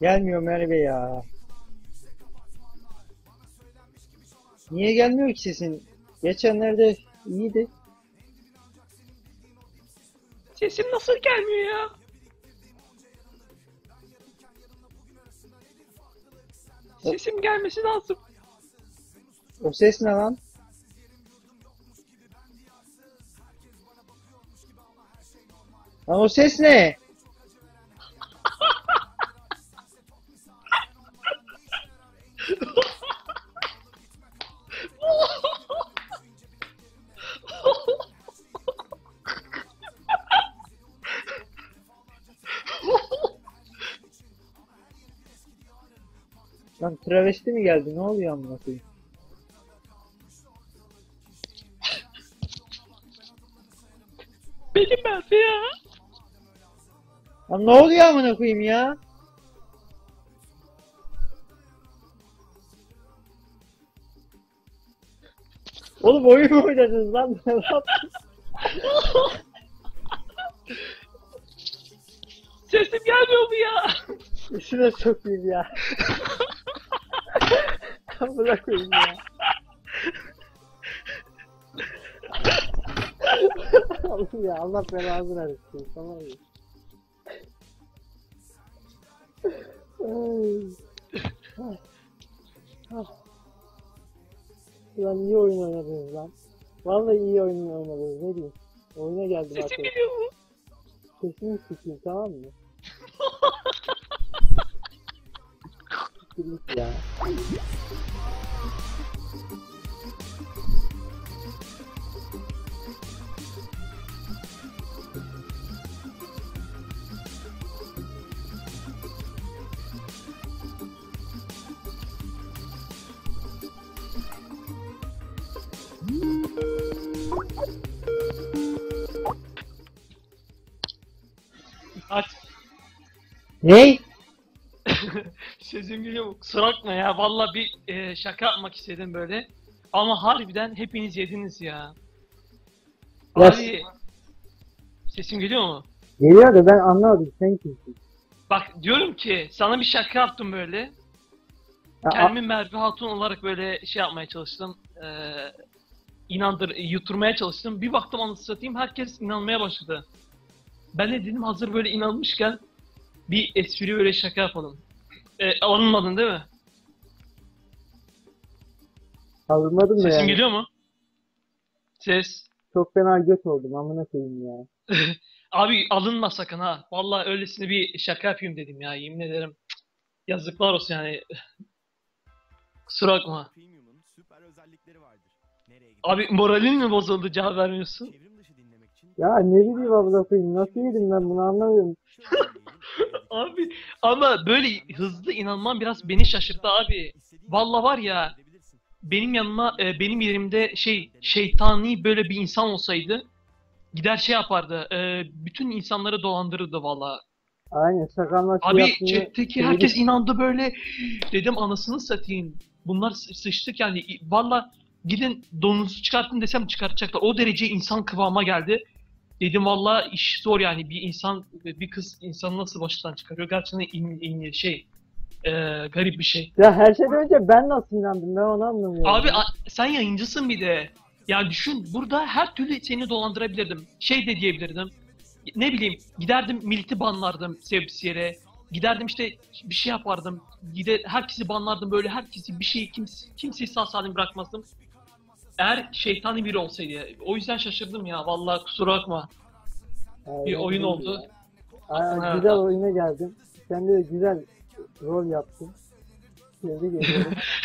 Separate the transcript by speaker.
Speaker 1: Gelmiyor Merve ya. Niye gelmiyor ki sesin? Geçenlerde iyiydi.
Speaker 2: Sesim nasıl gelmiyor ya? Sesim gelmesi lazım.
Speaker 1: O ses ne lan? Lan o ses ne? Lan travesti mi geldi? Ne oluyor amına koyayım?
Speaker 2: Benim Merve ya.
Speaker 1: Lan ne oluyor amına koyayım ya? Oğlum oyun mu oynadınız lan? Ne yaptınız?
Speaker 2: Sesim gelmiyor mu ya?
Speaker 1: İşine sokayım ya. Amına koyayım ya. Oğlum ya Allah belanı versin. Tamam mı? Ay. Ah. Ah. Lan iyi oyun oynadınız lan. Vallahi iyi oyun oynadınız ne diyeyim. Oyuna geldim
Speaker 2: Sesim
Speaker 1: artık.
Speaker 2: geliyor mu?
Speaker 1: Sesini sikeyim tamam mı? Sikeyim ya.
Speaker 2: Aç.
Speaker 1: Ne?
Speaker 2: Sesim geliyor mu? Kusura bakma ya. Valla bir e, şaka yapmak istedim böyle. Ama harbiden hepiniz yediniz ya.
Speaker 1: Ya-
Speaker 2: Abi sesim geliyor mu?
Speaker 1: Geliyor da ben anlamadım sen kimsin?
Speaker 2: Bak diyorum ki sana bir şaka yaptım böyle.
Speaker 1: Ya,
Speaker 2: Kendimi Merve Hatun olarak böyle şey yapmaya çalıştım. Ee, inandır, yuturmaya çalıştım. Bir baktım anasını satayım herkes inanmaya başladı. Ben de dedim hazır böyle inanmışken bir espri böyle şaka yapalım. Ee, alınmadın değil mi?
Speaker 1: Alınmadım da
Speaker 2: Sesim
Speaker 1: yani.
Speaker 2: geliyor mu? Ses.
Speaker 1: Çok fena göt oldum amına koyayım ya.
Speaker 2: Abi alınma sakın ha. Vallahi öylesine bir şaka yapayım dedim ya yemin ederim. Yazıklar olsun yani. Kusura bakma.
Speaker 3: Premium'un süper özellikleri vardır.
Speaker 2: Abi moralin mi bozuldu cevap vermiyorsun?
Speaker 1: Ya ne bileyim koyayım nasıl yedim ben bunu anlamıyorum.
Speaker 2: Abi ama böyle hızlı inanman biraz beni şaşırttı abi. Vallahi var ya benim yanıma e, benim yerimde şey şeytani böyle bir insan olsaydı gider şey yapardı. e, bütün insanları dolandırırdı vallahi.
Speaker 1: Aynen şakanla şey
Speaker 2: Abi
Speaker 1: yaptığını
Speaker 2: chat'teki
Speaker 1: söyledik.
Speaker 2: herkes inandı böyle. Dedim anasını satayım. Bunlar sı- sıçtık yani. Valla gidin donunuzu çıkartın desem çıkartacaklar. O derece insan kıvama geldi. Dedim valla iş zor yani. Bir insan, bir kız insanı nasıl baştan çıkarıyor? Gerçekten in, in- şey, e, garip bir şey.
Speaker 1: Ya her şeyden önce ben nasıl inandım ben onu anlamıyorum.
Speaker 2: Abi a- sen yayıncısın bir de. Ya düşün burada her türlü seni dolandırabilirdim. Şey de diyebilirdim. Ne bileyim giderdim militi banlardım sebepsiz yere. Giderdim işte bir şey yapardım. Gider herkesi banlardım böyle herkesi bir şey kimse, kimseyi sağ salim bırakmazdım. Eğer şeytani biri olsaydı. O yüzden şaşırdım ya vallahi kusura bakma.
Speaker 1: Aynen
Speaker 2: Bir oyun oldu.
Speaker 1: Aynen,
Speaker 2: Ha.
Speaker 1: güzel oyuna geldim. Sen de güzel rol yaptın. Tebrik ediyorum.